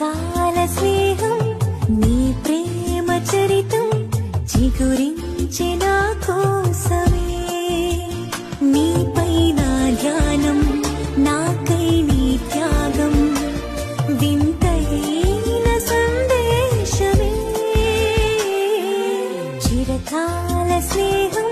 చిరకాల స్నేహం నీ ప్రేమ చరితం చిగురించే నా కోసమే. నీపై నా ధ్యానం నాకై నీ త్యాగం వింతైన సందేశమే. చిరకాల స్నేహం